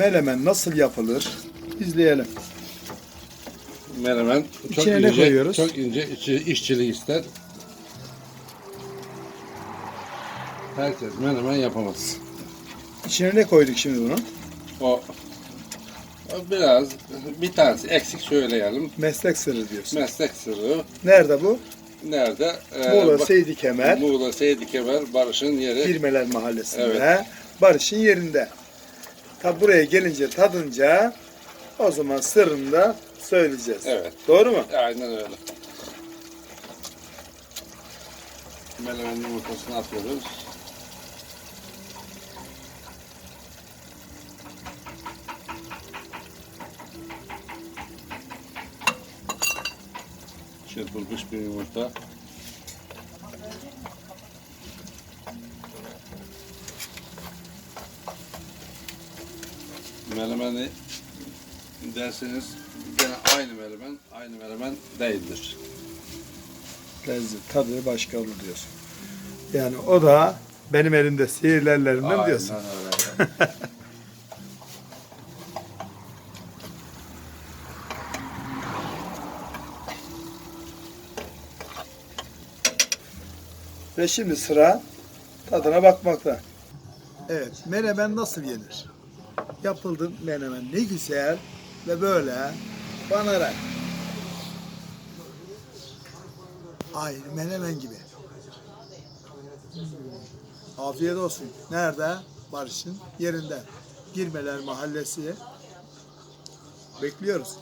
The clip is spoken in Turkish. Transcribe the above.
Melemen nasıl yapılır? İzleyelim. Menemen çok İçine ne ince, koyuyoruz? çok ince içi, işçilik ister. Herkes menemen yapamaz. İçine ne koyduk şimdi bunun? O, o biraz bir tanesi eksik söyleyelim. Meslek sırrı diyorsun. Meslek sırrı Nerede bu? nerede? Ee, Muğla bak- Seydi Kemer, Muğla Seydi Kemer Barış'ın yeri. Girmeler Mahallesi'nde. Barış'ın yerinde. Tabi buraya gelince tadınca o zaman sırrını da söyleyeceğiz. Evet. Doğru mu? Aynen öyle. Menemen yumurtasını atıyoruz. Çırpılmış bir yumurta. Menemeni derseniz gene aynı menemen, aynı menemen değildir. Lezzet, tadı başka olur diyorsun. Yani o da benim elimde sihirlerlerinden diyorsun. Aynen öyle. Ve şimdi sıra tadına bakmakta. Evet, menemen nasıl yenir? Yapıldı menemen ne güzel ve böyle banarak. Aynı menemen gibi. Afiyet olsun. Nerede? Barış'ın yerinde. Girmeler Mahallesi. Bekliyoruz.